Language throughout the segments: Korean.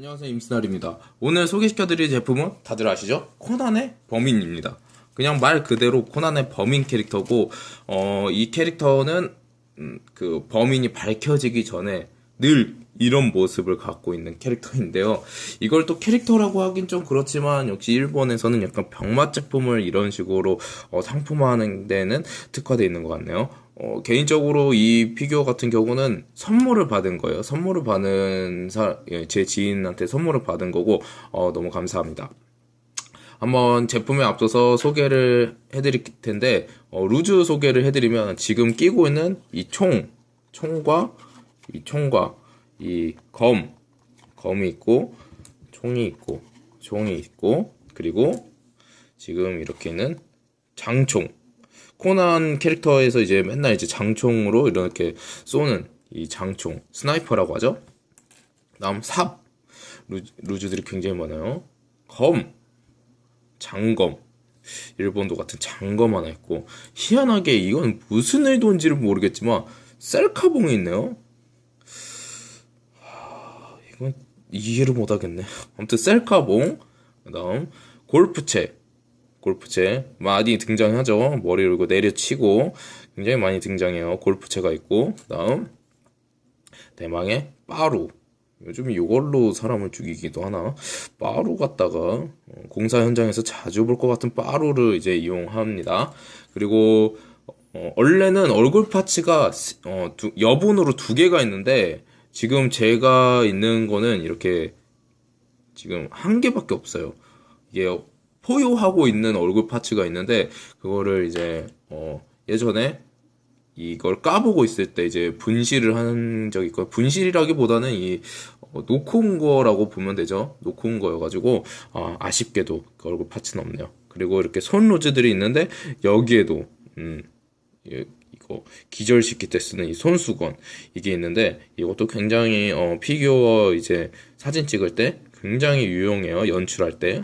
안녕하세요 임스날입니다. 오늘 소개시켜드릴 제품은 다들 아시죠? 코난의 범인입니다. 그냥 말 그대로 코난의 범인 캐릭터고 어, 이 캐릭터는 음, 그 범인이 밝혀지기 전에 늘 이런 모습을 갖고 있는 캐릭터인데요. 이걸 또 캐릭터라고 하긴 좀 그렇지만 역시 일본에서는 약간 병맛 제품을 이런 식으로 어, 상품화하는 데는 특화되어 있는 것 같네요. 어, 개인적으로 이 피규어 같은 경우는 선물을 받은 거예요. 선물을 받은 사, 예, 제 지인한테 선물을 받은 거고 어, 너무 감사합니다. 한번 제품에 앞서서 소개를 해드릴 텐데 어, 루즈 소개를 해드리면 지금 끼고 있는 이 총, 총과 이 총과 이 검, 검이 있고 총이 있고 총이 있고 그리고 지금 이렇게 있는 장총 코난 캐릭터에서 이제 맨날 이제 장총으로 이렇게 쏘는 이 장총 스나이퍼라고 하죠. 다음 삽 루즈, 루즈 들이 굉장히 많아요. 검 장검 일본도 같은 장검 하나 있고 희한하게 이건 무슨 의도인지를 모르겠지만 셀카봉이 있네요. 하, 이건 이해를 못하겠네. 아무튼 셀카봉 그다음 골프채 골프채 많이 등장하죠. 머리를 이렇게 내려치고 굉장히 많이 등장해요. 골프채가 있고 그다음 대망의 빠루 요즘 이걸로 사람을 죽이기도 하나 빠루 갖다가 어, 공사 현장에서 자주 볼 것 같은 빠루를 이제 이용합니다. 그리고 어, 원래는 얼굴 파츠가 어, 두, 여분으로 두 개가 있는데 지금 제가 있는 거는 이렇게 지금 한 개밖에 없어요. 이게 포효하고 있는 얼굴 파츠가 있는데 그거를 이제 어 예전에 이걸 까보고 있을 때 이제 분실을 한 적이 있고 분실이라기보다는 이 어, 놓고 온 거라고 보면 되죠. 놓고 온 거여가지고 아, 아쉽게도 그 얼굴 파츠는 없네요. 그리고 이렇게 손 로즈들이 있는데 여기에도 음 예, 이거 기절시킬 때 쓰는 이 손수건 이게 있는데 이것도 굉장히 어, 피규어 이제 사진 찍을 때 굉장히 유용해요. 연출할 때.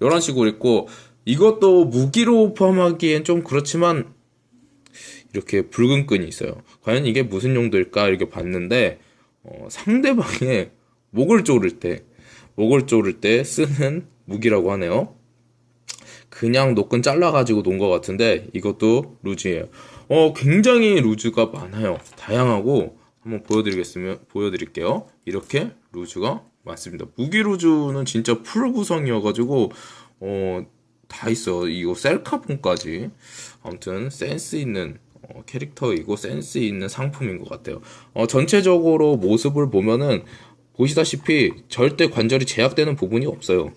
이런 식으로 있고 이것도 무기로 포함하기엔 좀 그렇지만 이렇게 붉은 끈이 있어요. 과연 이게 무슨 용도일까 이렇게 봤는데 어, 상대방의 목을 조를 때 목을 조를 때 쓰는 무기라고 하네요. 그냥 노끈 잘라가지고 놓은 것 같은데 이것도 루즈예요. 어 굉장히 루즈가 많아요. 다양하고 한번 보여드리겠으면 보여드릴게요. 이렇게 루즈가 맞습니다. 무기 루즈는 진짜 풀 구성이어가지고 어, 다 있어. 이거 셀카폰까지. 아무튼 센스 있는 어, 캐릭터이고 센스 있는 상품인 것 같아요. 어, 전체적으로 모습을 보면은 보시다시피 절대 관절이 제약되는 부분이 없어요.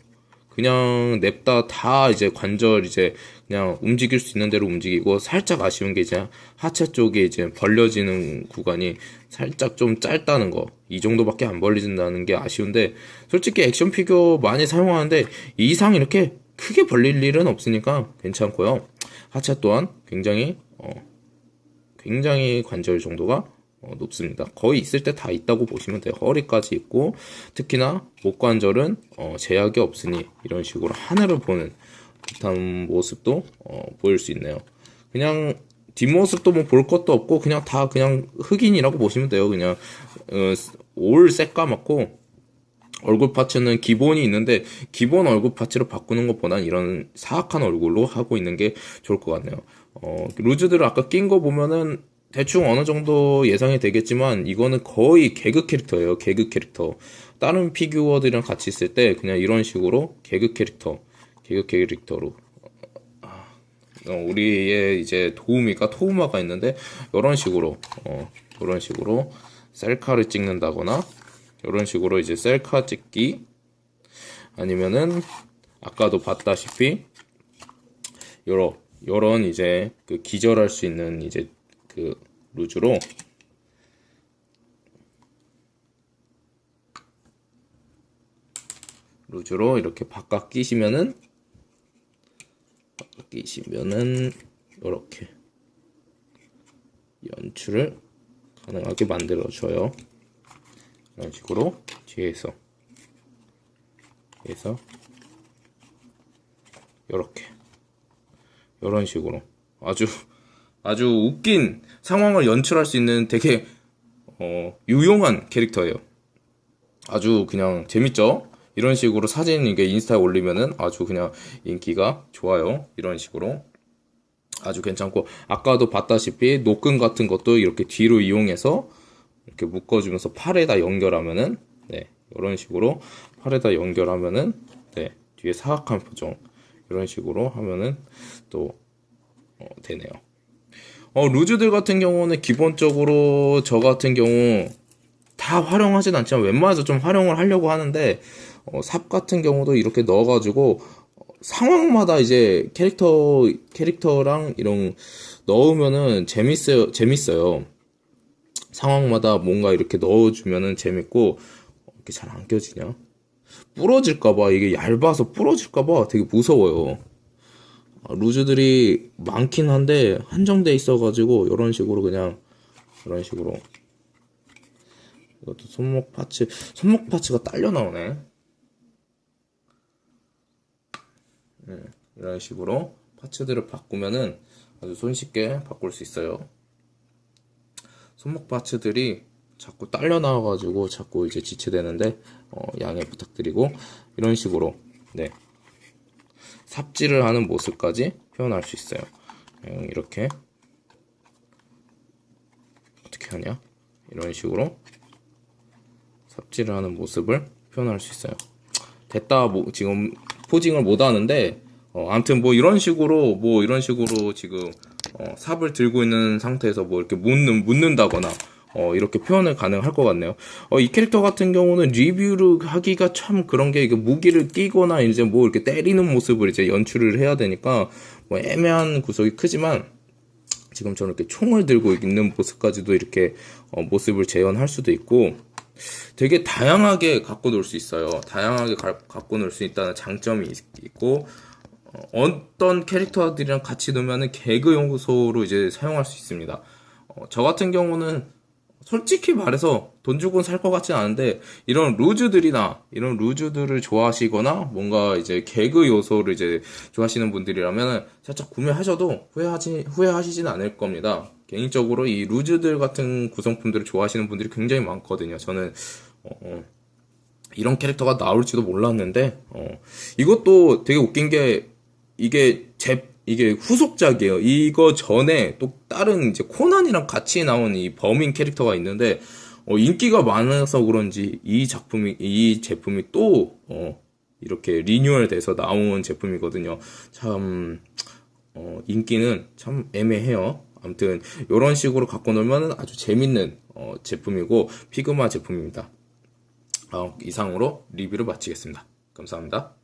그냥 냅다 다 이제 관절 이제 그냥 움직일 수 있는 대로 움직이고 살짝 아쉬운 게 이제 하체 쪽에 이제 벌려지는 구간이 살짝 좀 짧다는 거. 이 정도밖에 안 벌려진다는 게 아쉬운데 솔직히 액션 피규어 많이 사용하는데 이 이상 이렇게 크게 벌릴 일은 없으니까 괜찮고요. 하체 또한 굉장히 어 굉장히 관절 정도가 어, 높습니다. 거의 있을 때 다 있다고 보시면 돼요. 허리까지 있고 특히나 목 관절은 어, 제약이 없으니 이런 식으로 하늘을 보는 듯한 모습도 어, 보일 수 있네요. 그냥 뒷모습도 뭐 볼 것도 없고 그냥 다 그냥 흑인이라고 보시면 돼요. 그냥 어, 올 새까맣고 얼굴 파츠는 기본이 있는데 기본 얼굴 파츠로 바꾸는 것보다는 이런 사악한 얼굴로 하고 있는 게 좋을 것 같네요. 어, 루즈들을 아까 낀 거 보면은 대충 어느 정도 예상이 되겠지만 이거는 거의 개그 캐릭터예요. 개그 캐릭터. 다른 피규어들이랑 같이 있을 때 그냥 이런 식으로 개그 캐릭터, 개그 캐릭터로. 어, 우리의 이제 도우미가 토우마가 있는데 이런 식으로 어, 이런 식으로 셀카를 찍는다거나 이런 식으로 이제 셀카 찍기 아니면은 아까도 봤다시피 요런 요런 이제 그 기절할 수 있는 이제 그 루즈로 루즈로 이렇게 바깥 끼시면은 바깥 끼시면은 이렇게 연출을 가능하게 만들어 줘요. 이런 식으로 뒤에서 뒤에서 이렇게 이런 식으로 아주 아주 웃긴 상황을 연출할 수 있는 되게 어, 유용한 캐릭터예요. 아주 그냥 재밌죠? 이런 식으로 사진 이게 인스타에 올리면은 아주 그냥 인기가 좋아요. 이런 식으로. 아주 괜찮고, 아까도 봤다시피 노끈 같은 것도 이렇게 뒤로 이용해서 이렇게 묶어주면서 팔에다 연결하면은, 네, 이런 식으로 팔에다 연결하면은, 네, 뒤에 사각한 표정. 이런 식으로 하면은 또, 어, 되네요. 어, 루즈들 같은 경우는 기본적으로 저 같은 경우 다 활용하진 않지만 웬만해서 좀 활용을 하려고 하는데 어, 삽 같은 경우도 이렇게 넣어가지고 어, 상황마다 이제 캐릭터 캐릭터랑 이런 넣으면은 재밌어요 재밌어요. 상황마다 뭔가 이렇게 넣어주면은 재밌고 어, 이렇게 잘 안 껴지냐? 부러질까봐 이게 얇아서 부러질까봐 되게 무서워요. 아, 루즈들이 많긴 한데 한정돼 있어가지고 이런 식으로 그냥 이런 식으로. 이것도 손목 파츠 손목 파츠가 딸려 나오네 음, 이런 식으로 파츠들을 바꾸면은 아주 손쉽게 바꿀 수 있어요 손목 파츠들이 자꾸 딸려 나와가지고 자꾸 이제 지체되는데 어, 양해 부탁드리고 이런 식으로 네 삽질을 하는 모습까지 표현할 수 있어요. 음, 이렇게 어떻게 하냐? 이런 식으로 삽질을 하는 모습을 표현할 수 있어요. 됐다, 뭐 지금 포징을 못 하는데 어, 아무튼 뭐 이런 식으로 뭐 이런 식으로 지금 어, 삽을 들고 있는 상태에서 뭐 이렇게 묻는 묻는다거나 어, 이렇게 표현을 가능할 것 같네요. 어, 이 캐릭터 같은 경우는 리뷰를 하기가 참 그런 게 이게 무기를 띄거나 이제 뭐 이렇게 때리는 모습을 이제 연출을 해야 되니까 뭐 애매한 구석이 크지만 지금처럼 이렇게 총을 들고 있는 모습까지도 이렇게 어, 모습을 재현할 수도 있고 되게 다양하게 갖고 놀 수 있어요. 다양하게 가- 갖고 놀 수 있다는 장점이 있- 있고 어, 어떤 캐릭터들이랑 같이 놀면은 개그 요소로 이제 사용할 수 있습니다. 어, 저 같은 경우는 솔직히 말해서 돈 주고 살 것 같진 않은데 이런 루즈들이나 이런 루즈들을 좋아하시거나 뭔가 이제 개그 요소를 이제 좋아하시는 분들이라면 살짝 구매하셔도 후회하지 후회하시진 않을 겁니다. 개인적으로 이 루즈들 같은 구성품들을 좋아하시는 분들이 굉장히 많거든요. 저는 어, 어, 이런 캐릭터가 나올지도 몰랐는데 어, 이것도 되게 웃긴 게 이게 제 이게 후속작이에요. 이거 전에 또 다른 이제 코난이랑 같이 나온 이 범인 캐릭터가 있는데 어, 인기가 많아서 그런지 이 작품이 이 제품이 또 어, 이렇게 리뉴얼돼서 나온 제품이거든요. 참 어, 인기는 참 애매해요. 아무튼 이런 식으로 갖고 놀면 아주 재밌는 어, 제품이고 피그마 제품입니다. 어, 이상으로 리뷰를 마치겠습니다. 감사합니다.